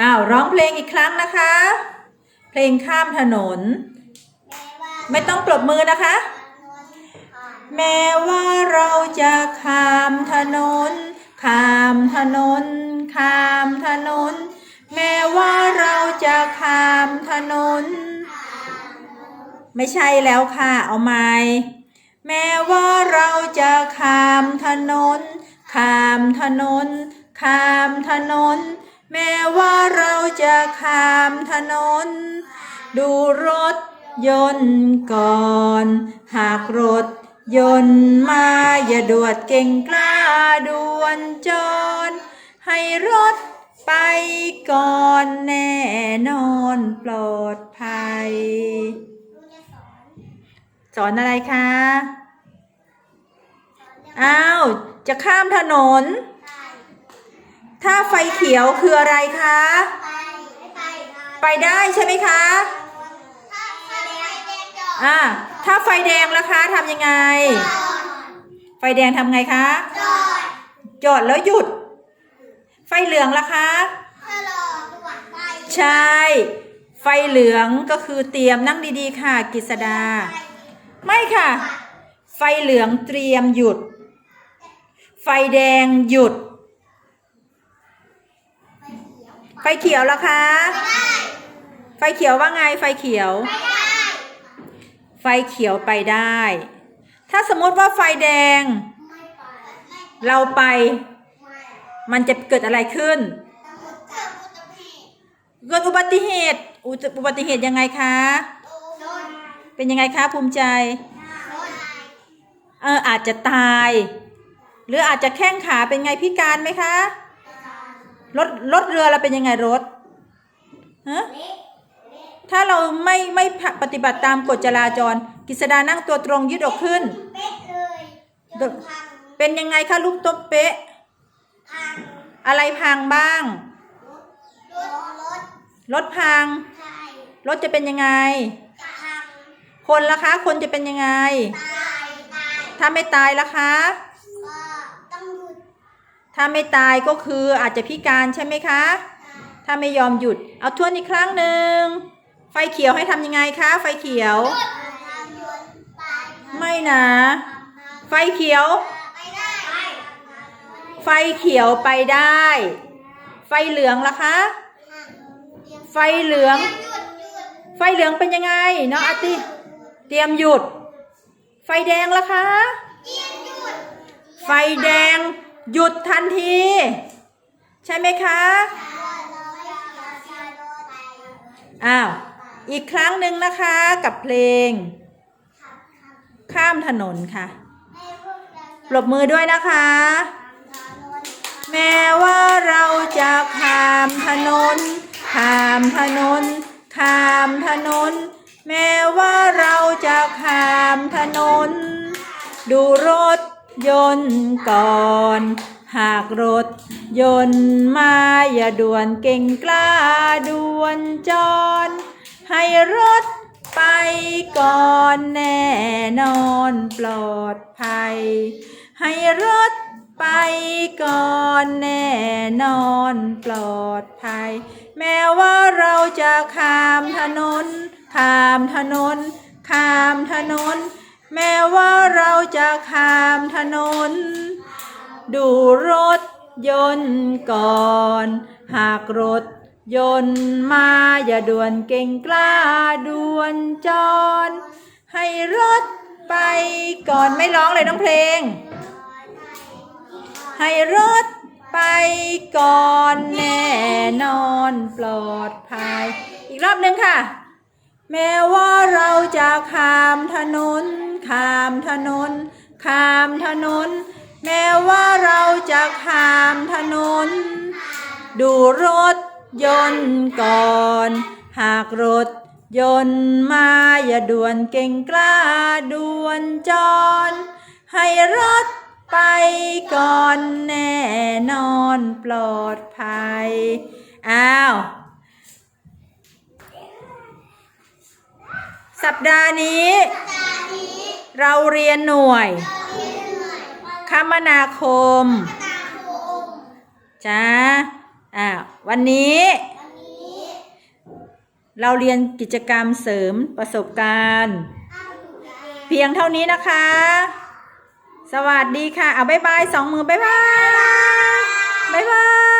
อ้าวร้องเพลงอีกครั้งนะคะ เพลงข้ามถนน ไม่ต้องปรบมือนะคะ แม้ว่าเราจะข้ามถนน ข้ามถนน ข้ามถนน แม้ว่าเราจะข้ามถนน ไม่ใช่แล้วค่ะ เอาใหม่แม้ว่าเราจะข้ามถนน ข้ามถนน ข้ามถนน จะข้ามถนน ดูรถยนต์ก่อน หากรถยนต์มาอย่าดวดเก่งกล้าด่วนจร ให้รถไปก่อนแน่นอนปลอดภัย สอนอะไรคะ อ้าว จะข้ามถนน ถ้าไฟเขียวคืออะไรคะ ไปได้ใช่ไหมคะ อ่า ถ้าไฟแดงล่ะคะทำยังไง ไฟแดงทำไงคะ จอดแล้วหยุด ไฟเหลืองล่ะคะใช่ ไฟเหลืองก็คือเตรียมนั่งดีๆค่ะกิษดา ไม่ค่ะ ไฟเหลืองเตรียมหยุด ไฟแดงหยุด ไฟเขียวล่ะคะ ไฟเขียวว่าไงไฟเขียว ไฟเขียวไปได้ ถ้าสมมติว่าไฟแดง เราไป มันจะเกิดอะไรขึ้น เกิดอุบัติเหตุอุจอุบัติเหตุยังไงคะ เป็นยังไงคะภูมิใจ เอออาจจะตาย หรืออาจจะแข้งขาเป็นไงพิการไหมคะ รถรถเรือเราเป็นยังไงรถฮะ ถ้าเราไม่ไม่ปฏิบัติตามกฎจราจรกฤษดานั่งตัวตรงยืดอกขึ้น เป็นยังไงคะลูกตบเป๊ะอะไรพังบ้าง รถพังรถจะเป็นยังไงคนล่ะคะ คนจะเป็นยังไงถ้าไม่ตายล่ะคะถ้าไม่ตายก็คืออาจจะพิการใช่ไหมคะถ้าไม่ยอมหยุด เอาทวนอีกครั้งหนึ่ง ฟเขียวให้ทำยังไงคะ ไฟเขียว ไม่นะ ไฟเขียว ไฟเขียวไปได้ ไฟเหลืองล่ะคะ ไฟเหลือง ไฟเหลืองเป็นยังไงเนาะอาร์ติเตรียมหยุด ไฟแดงล่ะคะ ไฟแดงหยุดทันที ใช่ไหมคะ อ้าว อีกครั้งหนึ่งนะคะกับเพลง ข้ามถนนค่ะปรบมือด้วยนะคะ แม้ว่าเราจะข้ามถนน ข้ามถนน ข้ามถนน แม้ว่าเราจะข้ามถนน ดูรถยนต์ก่อนหากรถยนต์มาอย่าด่วนเก่งกล้าด่วนจร ให้รถไปก่อนแน่นอนปลอดภัย ให้รถไปก่อนแน่นอนปลอดภัย แม้ว่าเราจะข้ามถนน ข้ามถนน ข้ามถนน แม้ว่าเราจะข้ามถนน ดูรถยนต์ก่อน หากรถ ยนมาอย่าด่วนเก่งกล้าด่วนจร ให้รถไปก่อนไม่ร้องเลยน้องเพลง ให้รถไปก่อนแน่นอนปลอดภัย อีกรอบหนึ่งค่ะ แม้ว่าเราจะข้ามถนนข้ามถนนข้ามถนน แม้ว่าเราจะข้ามถนน ดูรถ ยนต์ก่อน หากรถยนต์มาอย่าด่วนเก่งกล้าด่วนจร ให้รถไปก่อนแน่นอนปลอดภัย อ้าว สัปดาห์นี้ เราเรียนหน่วย คมนาคม จ้าอ่าวั วันนี้ เราเรียนกิจกรรมเสริมประสบการณ์ เพียงเท่านี้นะคะ สวัสดีค่ะ เอาบ๊ายบายสองมือบ๊ายบายบ๊ายบาย